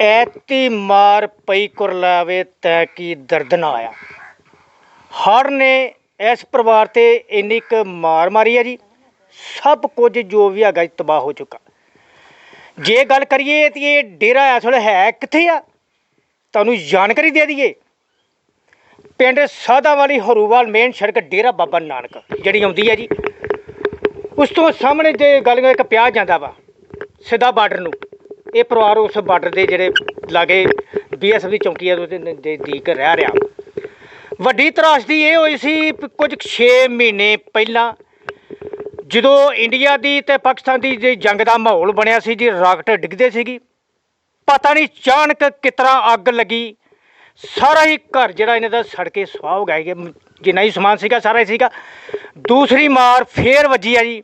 ਐਤੀ ਮਾਰ ਪਈ ਕੁਰਲਾਵੇ ਤੈ ਕੀ ਦਰਦ ਨਾ ਆਇਆ। ਹੜ੍ਹ ਨੇ ਇਸ ਪਰਿਵਾਰ ਤੇ ਇੰਨੀ ਕੁ ਮਾਰ ਮਾਰੀ ਹੈ ਜੀ। ਸਭ ਕੁਝ ਜੋ ਵੀ ਹੈਗਾ ਜੀ ਤਬਾਹ ਹੋ ਚੁੱਕਾ। ਜੇ ਗੱਲ ਕਰੀਏ ਤੇ ਇਹ ਡੇਰਾ ਇਸ ਵੇਲੇ ਹੈ ਕਿੱਥੇ ਆ? ਤੁਹਾਨੂੰ ਜਾਣਕਾਰੀ ਦੇ ਦਈਏ। ਪਿੰਡ ਸਾਦਾ ਵਾਲੀ ਹਰੂਵਾਲ ਮੇਨ ਸੜਕ ਡੇਰਾ ਬਾਬਾ ਨਾਨਕ ਜਿਹੜੀ ਆਉਂਦੀ ਹੈ ਜੀ। ਉਸ ਤੋਂ ਸਾਹਮਣੇ ਜੇ ਗੱਲ ਇੱਕ ਪਿਆ ਜਾਂਦਾ ਵਾ, ਸਿੱਧਾ ਬਾਰਡਰ ਨੂੰ। ਇਹ ਪਰਿਵਾਰ ਉਸ ਬਾਰਡਰ ਦੇ ਜਿਹੜੇ ਲਾਗੇ ਬੀਐਸਐਫ ਦੀ ਚੌਂਕੀ ਹੈ ਉਹਦੇ ਨਜ਼ਦੀਕ ਰਹਿ ਰਿਹਾ। ਵੱਡੀ ਤਰਾਸਦੀ ਇਹ ਹੋਈ ਸੀ ਕੁਝ 6 ਮਹੀਨੇ ਪਹਿਲਾਂ, ਜਦੋਂ ਇੰਡੀਆ ਦੀ ਤੇ ਪਾਕਿਸਤਾਨ ਦੀ ਜੇ ਜੰਗ ਦਾ ਮਾਹੌਲ ਬਣਿਆ ਸੀ, ਜੀ ਰਾਕਟ ਡਿੱਗਦੇ ਸੀਗੀ। ਪਤਾ ਨਹੀਂ ਅਚਾਨਕ ਕਿਤਰਾ ਅੱਗ ਲੱਗੀ। ਸਾਰਾ ਹੀ ਘਰ ਜਿਹੜਾ ਇਹਨਾਂ ਦਾ ਸੜ ਕੇ ਸੁਆਹ ਹੋ ਗਿਆ ਕਿ ਜਿੰਨਾ ਹੀ ਸਮਾਨ ਸੀਗਾ, ਸਾਰਾ ਹੀ ਸੀਗਾ। ਦੂਸਰੀ ਮਾਰ ਫੇਰ ਵੱਜੀ ਆ ਜੀ।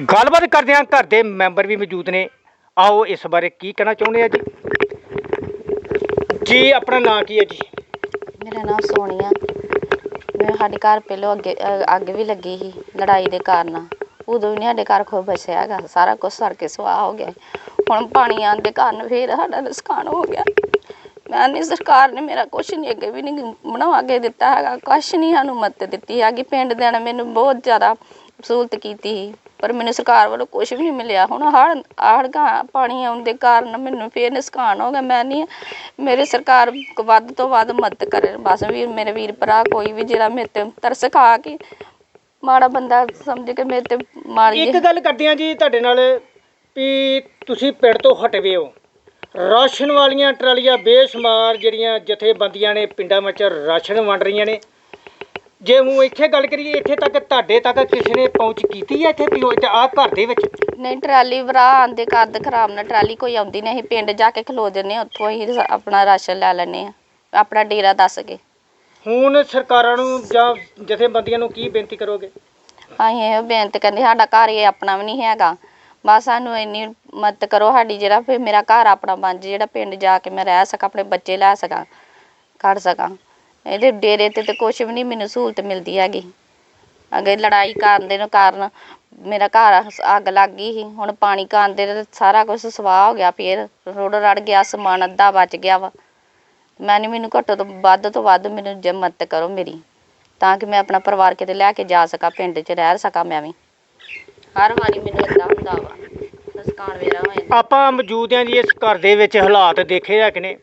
ਗੱਲਬਾਤ ਕਰਦਿਆਂ ਘਰ ਦੇ ਮੈਂਬਰ ਵੀ ਮੌਜੂਦ ਨੇ। ਆਓ ਇਸ ਬਾਰੇ ਕੀ ਕਹਿਣਾ ਚਾਹੁੰਦੇ ਆ ਜੀ? ਜੀ ਆਪਣਾ ਨਾਂ ਕੀ ਹੈ ਜੀ? ਮੇਰਾ ਨਾਮ ਸੋਨੀਆ। ਮੈਂ ਸਾਡੇ ਘਰ ਪਹਿਲੋਂ ਅੱਗੇ ਅ, ਅੱਗ ਵੀ ਲੱਗੀ ਸੀ ਲੜਾਈ ਦੇ ਕਾਰਨ। ਉਦੋਂ ਵੀ ਨਹੀਂ ਸਾਡੇ ਘਰ ਕੋਈ ਬਚਿਆ ਹੈਗਾ। ਸਾਰਾ ਕੁਝ ਸੜ ਕੇ ਸੁਆਹ ਹੋ ਗਿਆ। ਹੁਣ ਪਾਣੀ ਆਉਣ ਦੇ ਕਾਰਨ ਫੇਰ ਸਾਡਾ ਨੁਕਸਾਨ ਹੋ ਗਿਆ। ਮੈਂ ਨਹੀਂ ਸਰਕਾਰ ਨੇ ਮੇਰਾ ਕੁਛ ਨਹੀਂ ਅੱਗੇ ਵੀ ਨਹੀਂ ਬਣਾ ਕੇ ਦਿੱਤਾ ਹੈਗਾ, ਕੁਛ ਨਹੀਂ ਸਾਨੂੰ ਮਦਦ ਦਿੱਤੀ ਹੈਗੀ, ਪਿੰਡ ਦੇ ਨੇ ਮੈਨੂੰ ਬਹੁਤ ਜ਼ਿਆਦਾ ਸਹੂਲਤ ਕੀਤੀ ਸੀ, ਪਰ ਮੈਨੂੰ ਸਰਕਾਰ ਵੱਲੋਂ ਕੁਝ ਵੀ ਨਹੀਂ ਮਿਲਿਆ, ਹੁਣ ਹੜ੍ਹ ਹੜ੍ਹਾਂ ਪਾਣੀ ਆਉਣ ਦੇ ਕਾਰਨ ਮੈਨੂੰ ਫੇਰ ਨੁਕਸਾਨ ਹੋ ਗਿਆ, ਮੈਂ ਨਹੀਂ ਮੇਰੇ ਸਰਕਾਰ ਵੱਧ ਤੋਂ ਵੱਧ ਮਦਦ ਕਰੇ, ਬਸ ਵੀਰ ਮੇਰੇ ਵੀਰ ਭਰਾ ਕੋਈ ਵੀ ਜਿਹੜਾ ਮੇਰੇ ਤੇ ਤਰਸ ਖਾ ਕੇ, ਮਾੜਾ ਬੰਦਾ ਸਮਝ ਕੇ ਮੇਰੇ ਤੇ ਮਾਰੀ ਇੱਕ ਗੱਲ ਕਰਦੇ ਆ ਜੀ ਤੁਹਾਡੇ ਨਾਲ, ਵੀ ਤੁਸੀਂ ਪਿੰਡ ਤੋਂ ਹਟਵੇ ਹੋ ਰਾਸ਼ਨ ਵਾਲੀਆਂ ਟਰਾਲੀਆਂ ਬੇਸ਼ੁਮਾਰ ਜਿਹੜੀਆਂ ਜਥੇਬੰਦੀਆਂ ਨੇ ਪਿੰਡਾਂ ਵਿੱਚ ਰਾਸ਼ਨ ਵੰਡ ਰਹੀਆਂ ਨੇ। ਜੇ ਹੁਣ ਇੱਥੇ ਗੱਲ ਕਰੀਏ ਇੱਥੇ ਤੱਕ ਤੁਹਾਡੇ ਤੱਕ ਕਿਸੇ ਨੇ ਪਹੁੰਚ ਕੀਤੀ ਹੈ ਇੱਥੇ ਉਹ ਇੱਥੇ ਆਹ ਘਰ ਦੇ ਵਿੱਚ? ਨਹੀਂ ਟਰਾਲੀ ਭਰਾ ਆਂਦੇ ਕਰਦ ਖਰਾਬ ਨਾ ਟਰਾਲੀ ਕੋਈ ਆਉਂਦੀ ਨਹੀਂ ਅਸੀਂ ਪਿੰਡ ਜਾ ਕੇ ਖਲੋ ਜੰਨੇ ਉੱਥੋਂ ਹੀ ਆਪਣਾ ਰਾਸ਼ਨ ਲੈ ਲੈਂਦੇ ਆ ਆਪਣਾ ਡੇਰਾ ਦੱਸ ਕੇ। ਹੁਣ ਸਰਕਾਰਾਂ ਨੂੰ ਜਾਂ ਜਥੇਬੰਦੀਆਂ ਨੂੰ ਕੀ ਬੇਨਤੀ ਕਰੋਗੇ? ਅਸੀਂ ਇਹ ਬੇਨਤੀ ਕਰਦੇ ਸਾਡਾ ਘਰ ਇਹ ਆਪਣਾ ਵੀ ਨਹੀਂ ਹੈਗਾ ਬਸ ਸਾਨੂੰ ਇੰਨੀ ਮਦਦ ਕਰੋ ਸਾਡੀ ਜਿਹੜਾ, ਫਿਰ ਮੇਰਾ ਘਰ ਆਪਣਾ ਬਣ ਜੇ, ਜਿਹੜਾ ਪਿੰਡ ਜਾ ਕੇ ਮੈਂ ਰਹਿ ਸਕਾਂ, ਆਪਣੇ ਬੱਚੇ ਲੈ ਸਕਾਂ ਕੱਢ ਸਕਾਂ। ਇਹਦੇ ਡੇਰੇ ਤੇ ਤੇ ਕੁਛ ਵੀ ਨਹੀਂ, ਮੈਨੂੰ ਸਹੂਲਤ ਮਿਲਦੀ ਹੈਗੀ। ਅੱਗੇ ਲੜਾਈ ਕਰਨ ਦੇ ਕਾਰਨ ਮੇਰਾ ਘਰ ਅੱਗ ਲੱਗ ਗਈ ਸੀ, ਹੁਣ ਪਾਣੀ ਕਾਰਨ ਦੇ ਸਾਰਾ ਕੁਝ ਸਵਾਹ ਹੋ ਗਿਆ, ਫੇਰ ਰੁੜ ਰੜ ਗਿਆ, ਸਮਾਨ ਅੱਧਾ ਬਚ ਗਿਆ ਵਾ। ਮੈਂ ਨਹੀਂ ਮੈਨੂੰ ਘੱਟੋ ਤੋਂ ਵੱਧ ਤੋਂ ਵੱਧ ਮੈਨੂੰ ਜੇ ਕਰੋ ਮੇਰੀ, ਤਾਂ ਕਿ ਮੈਂ ਆਪਣਾ ਪਰਿਵਾਰ ਕਿਤੇ ਲੈ ਕੇ ਜਾ ਸਕਾਂ, ਪਿੰਡ 'ਚ ਰਹਿ ਸਕਾਂ ਮੈਂ ਵੀ। ਹਰ ਵਾਰੀ ਮੈਨੂੰ ਏਦਾਂ ਹੁੰਦਾ ਵਾ। ਨੁਕਸਾਨ ਮੇਰਾ ਹੋ ਆਪਾਂ ਮੌਜੂਦ ਹਾਂ ਜੀ ਇਸ ਘਰ ਦੇ ਵਿੱਚ ਹਾਲਾਤ ਦੇਖੇ ਆ ਕਿ ਨੇ।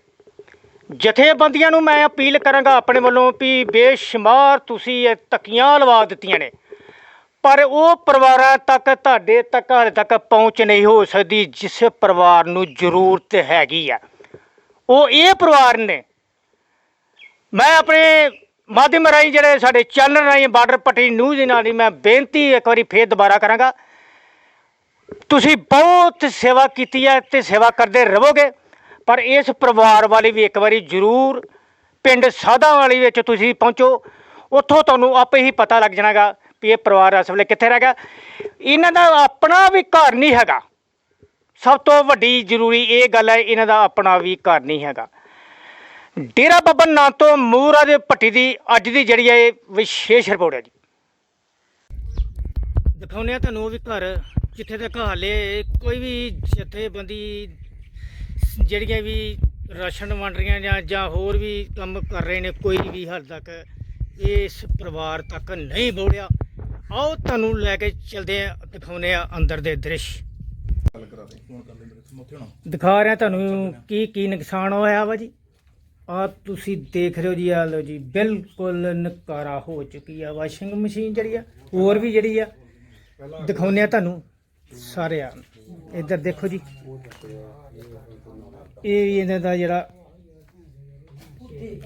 ਜਥੇਬੰਦੀਆਂ ਨੂੰ ਮੈਂ ਅਪੀਲ ਕਰਾਂਗਾ ਆਪਣੇ ਵੱਲੋਂ ਵੀ ਬੇਸ਼ੁਮਾਰ ਤੁਸੀਂ ਇਹ ਤਕੀਆਂ ਲਵਾ ਦਿੱਤੀਆਂ ਨੇ। ਪਰ ਉਹ ਪਰਿਵਾਰਾਂ ਤੱਕ ਤੁਹਾਡੇ ਤੱਕ ਹਾਲੇ ਤੱਕ ਪਹੁੰਚ ਨਹੀਂ ਹੋ ਸਕਦੀ ਜਿਸ ਪਰਿਵਾਰ ਨੂੰ ਜ਼ਰੂਰਤ ਹੈਗੀ ਆ। ਉਹ ਇਹ ਪਰਿਵਾਰ ਨੇ। ਮੈਂ ਆਪਣੇ ਮਾਧਿਅਮ ਰਾਹੀਂ ਜਿਹੜੇ ਸਾਡੇ ਚੈਨਲ ਰਾਹੀਂ ਬਾਰਡਰ ਪੱਟੀ ਨਿਊਜ਼ ਦੇ ਨਾਲ ਹੀ ਮੈਂ ਬੇਨਤੀ ਇੱਕ ਵਾਰੀ ਫੇਰ ਦੁਬਾਰਾ ਕਰਾਂਗਾ ਤੁਸੀਂ ਬਹੁਤ ਸੇਵਾ ਕੀਤੀ ਹੈ ਤੇ ਸੇਵਾ ਕਰਦੇ ਰਹੋਗੇ ਪਰ ਇਸ ਪਰਿਵਾਰ ਵਾਲੀ ਵੀ ਇੱਕ ਵਾਰੀ ਜ਼ਰੂਰ ਪਿੰਡ ਸਾਦਾ ਵਾਲੀ ਵਿੱਚ ਤੁਸੀਂ ਪਹੁੰਚੋ, ਉੱਥੋਂ ਤੁਹਾਨੂੰ ਆਪੇ ਹੀ ਪਤਾ ਲੱਗ ਜਾਣਾਗਾ ਵੀ ਇਹ ਪਰਿਵਾਰ ਇਸ ਵੇਲੇ ਕਿੱਥੇ ਰਹਿ ਗਿਆ। ਇਹਨਾਂ ਦਾ ਆਪਣਾ ਵੀ ਘਰ ਨਹੀਂ ਹੈਗਾ। ਸਭ ਤੋਂ ਵੱਡੀ ਜ਼ਰੂਰੀ ਇਹ ਗੱਲ ਹੈ, ਇਹਨਾਂ ਦਾ ਆਪਣਾ ਵੀ ਘਰ ਨਹੀਂ ਹੈਗਾ। ਡੇਰਾ ਬੱਬਨ ਨਾਂ ਤੋਂ ਮੂਰਾ ਦੇ ਪੱਟੀ ਦੀ, ਅੱਜ ਦੀ ਜਿਹੜੀ ਹੈ ਇਹ ਵਿਸ਼ੇਸ਼ ਰਿਪੋਰਟ ਹੈ ਜੀ। ਦਿਖਾਉਂਦੇ ਆ ਤੁਹਾਨੂੰ ਵੀ ਘਰ। ਜਿੱਥੇ ਤੱਕ ਹਾਲੇ ਕੋਈ ਵੀ ਜਥੇਬੰਦੀ ਜਿਹੜੀਆਂ ਵੀ ਰਾਸ਼ਨ ਵੰਡ ਰਹੀਆਂ ਜਾਂ ਜਾਂ ਹੋਰ ਵੀ ਕੰਮ ਕਰ ਰਹੇ ਨੇ ਕੋਈ ਵੀ ਹਾਲ ਤੱਕ ਇਸ ਪਰਿਵਾਰ ਤੱਕ ਨਹੀਂ ਪਹੁੰਚਿਆ ਆਓ ਤੁਹਾਨੂੰ ਲੈ ਕੇ ਚਲਦੇ ਆ ਦਿਖਾਉਂਦੇ ਆ ਅੰਦਰ ਦੇ ਦ੍ਰਿਸ਼। ਦਿਖਾ ਰਿਹਾ ਤੁਹਾਨੂੰ ਕੀ ਕੀ ਨੁਕਸਾਨ ਹੋਇਆ ਵਾ ਜੀ। ਆ ਤੁਸੀਂ ਦੇਖ ਰਹੇ ਹੋ ਜੀ ਆ ਲੋ ਜੀ ਬਿਲਕੁਲ ਨਕਾਰਾ ਹੋ ਚੁੱਕੀ ਆ ਵਾਸ਼ਿੰਗ ਮਸ਼ੀਨ ਜਿਹੜੀ ਆ ਹੋਰ ਵੀ ਜਿਹੜੀ ਆ। ਦਿਖਾਉਂਦੇ ਆ ਤੁਹਾਨੂੰ। ਸਾਰੇ ਆ ਇੱਧਰ ਦੇਖੋ ਜੀ। ਇਹ ਵੀ ਇਹਨਾਂ ਦਾ ਜਿਹੜਾ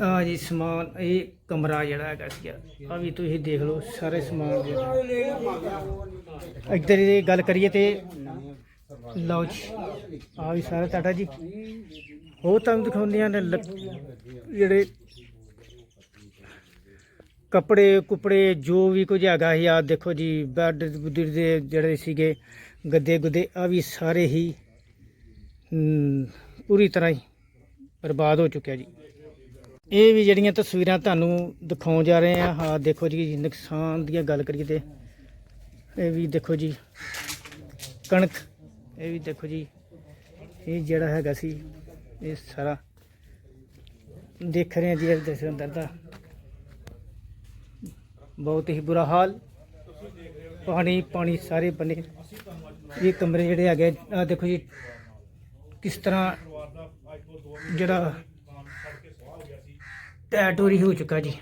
ਆ ਜੀ ਸਮਾਨ, ਇਹ ਕਮਰਾ ਜਿਹੜਾ ਹੈਗਾ ਸੀ ਆ ਵੀ ਤੁਸੀਂ ਦੇਖ ਲਓ, ਸਾਰੇ ਸਮਾਨ ਜਿਹੜਾ ਇੱਧਰ ਦੀ ਗੱਲ ਕਰੀਏ ਤੇ ਲਓ ਜੀ ਆ ਵੀ ਸਾਰਾ ਤੁਹਾਡਾ ਜੀ। ਹੋਰ ਤੁਹਾਨੂੰ ਦਿਖਾਉਂਦੇ ਨੇ ਜਿਹੜੇ ਕੱਪੜੇ ਕੁਪੜੇ ਜੋ ਵੀ ਕੁਝ ਹੈਗਾ ਸੀ ਆ ਦੇਖੋ ਜੀ, ਬੈੱਡ ਬੁੱਡ ਦੇ ਜਿਹੜੇ ਸੀਗੇ। ਗੱਦੇ ਗੁੱਦੇ ਆ ਵੀ ਸਾਰੇ ਹੀ ਪੂਰੀ ਤਰ੍ਹਾਂ ਹੀ ਬਰਬਾਦ ਹੋ ਚੁੱਕਿਆ ਜੀ। ਇਹ ਵੀ ਜਿਹੜੀਆਂ ਤਸਵੀਰਾਂ ਤੁਹਾਨੂੰ ਦਿਖਾਉਣ ਜਾ ਰਹੇ ਆ ਹਾਂ ਦੇਖੋ ਜੀ, ਨੁਕਸਾਨ ਦੀਆਂ ਗੱਲ ਕਰੀਏ ਤੇ, ਇਹ ਵੀ ਦੇਖੋ ਜੀ, ਕਣਕ, ਇਹ ਵੀ ਦੇਖੋ ਜੀ, ਇਹ ਜਿਹੜਾ ਹੈਗਾ ਸੀ, ਇਹ ਸਾਰਾ ਦੇਖ ਰਹੇ ਹਾਂ ਜੀ, ਇਹ ਦਰਸ਼ਨ ਅੰਦਰ ਬਹੁਤ ਹੀ ਬੁਰਾ ਹਾਲ। ਪਾਣੀ ਪਾਣੀ ਸਾਰੇ ਬੰਨੇ ਇਹ ਕਮਰੇ ਜਿਹੜੇ ਹੈਗੇ ਆ ਦੇਖੋ ਜੀ ਕਿਸ ਤਰ੍ਹਾਂ ਜਿਹੜਾ ਟੈਟੋਰੀ ਹੋ ਚੁੱਕਾ ਜੀ।